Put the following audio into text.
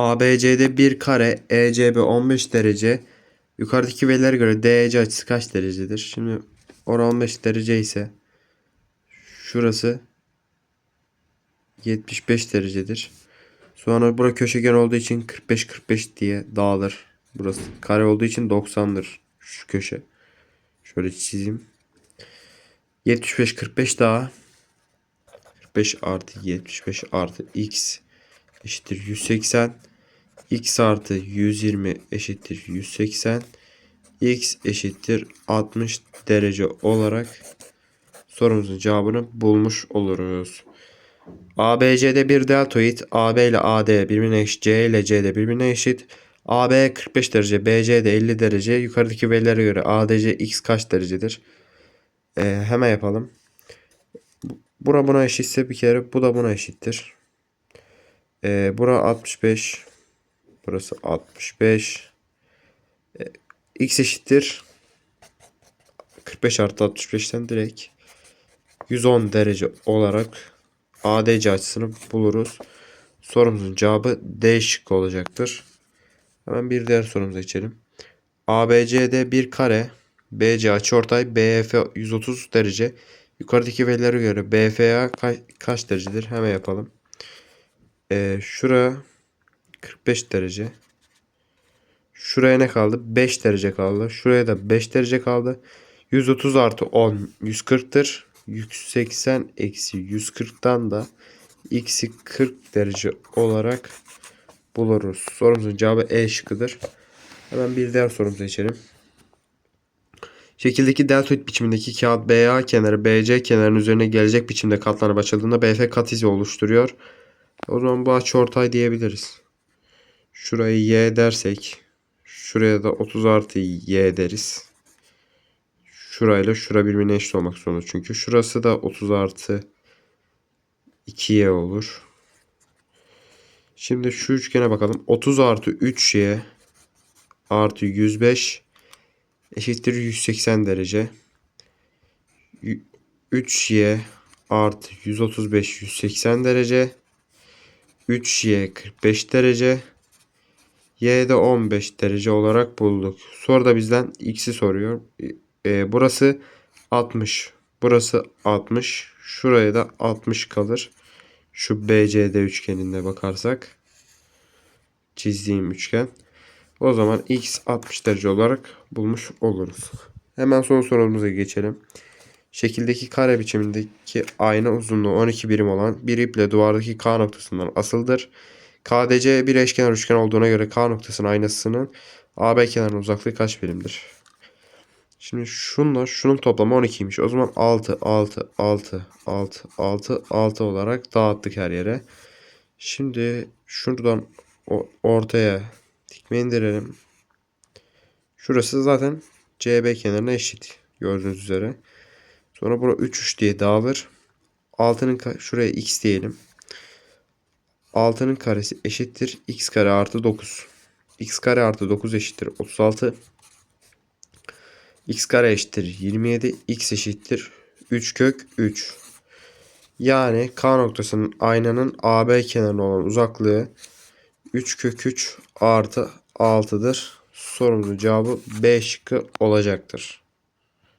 ABC'de bir kare, ECB 15 derece. Yukarıdaki verilere göre DEC açısı kaç derecedir? Şimdi oran 15 derece ise şurası 75 derecedir. Sonra bura köşegen olduğu için 45-45 diye dağılır. Burası kare olduğu için 90'dır şu köşe. Şöyle çizeyim. 75-45 daha 45 artı 75 artı x eşittir 180. x artı 120 eşittir 180. x eşittir 60 derece olarak sorumuzun cevabını bulmuş oluruz. ABC'de bir deltoid AB ile AD birbirine eşit, C ile CD birbirine eşit. AB 45 derece, BC de 50 derece. Yukarıdaki verilere göre ADC x kaç derecedir? Ee, hemen yapalım. Bura buna eşitse bir kere bu da buna eşittir. Ee, bura 65. Burası 65. Ee, x eşittir. 45 artı 65'ten direkt 110 derece olarak ADC açısını buluruz. Sorumuzun cevabı D şıkkı olacaktır. Hemen bir diğer sorumuza geçelim. ABC'de bir kare BC açıortay BF 130 derece. Yukarıdaki verilere göre BFA kaç, kaç derecedir? Hemen yapalım. Ee, şura 45 derece. Şuraya ne kaldı? 5 derece kaldı. Şuraya da 5 derece kaldı. 130 artı 10 140'tır. 180 eksi 140'tan da x'i 40 derece olarak buluruz. Sorumuzun cevabı E şıkkıdır. Hemen bir diğer sorumuza geçelim. Şekildeki deltoid biçimindeki kağıt BA kenarı BC kenarının üzerine gelecek biçimde katlanıp açıldığında BF kat izi oluşturuyor. O zaman bu açıortay diyebiliriz. Şurayı Y dersek şuraya da 30 artı Y deriz. Şurayla şura birbirine eşit olmak zorunda. Çünkü şurası da 30 artı 2Y olur. Şimdi şu üçgene bakalım. 30 artı 3Y artı 105 eşittir 180 derece. 3y artı 135 180 derece. 3y 45 derece. Y de 15 derece olarak bulduk. Sonra da bizden x'i soruyor. E, burası 60. Burası 60. Şuraya da 60 kalır. Şu BCD üçgenine bakarsak. Çizdiğim üçgen. O zaman x 60 derece olarak bulmuş oluruz. Hemen son sorumuza geçelim. Şekildeki kare biçimindeki ayna uzunluğu 12 birim olan bir iple duvardaki K noktasından asıldır. KDC bir eşkenar üçgen olduğuna göre K noktasının aynasının AB kenarının uzaklığı kaç birimdir? Şimdi şunla şunun toplamı 12'ymiş. O zaman 6, 6, 6, 6, 6, 6 olarak dağıttık her yere. Şimdi şuradan ortaya dikme indirelim. Şurası zaten CB kenarına eşit. Gördüğünüz üzere. Sonra bura 3 3 diye dağılır. 6'nın şuraya x diyelim. 6'nın karesi eşittir. x kare artı 9. x kare artı 9 eşittir 36. x kare eşittir 27. x eşittir 3 kök 3. Yani K noktasının aynanın AB kenarına olan uzaklığı 3 kök 3 artı 6'dır. Sorumuzun cevabı B şıkkı olacaktır.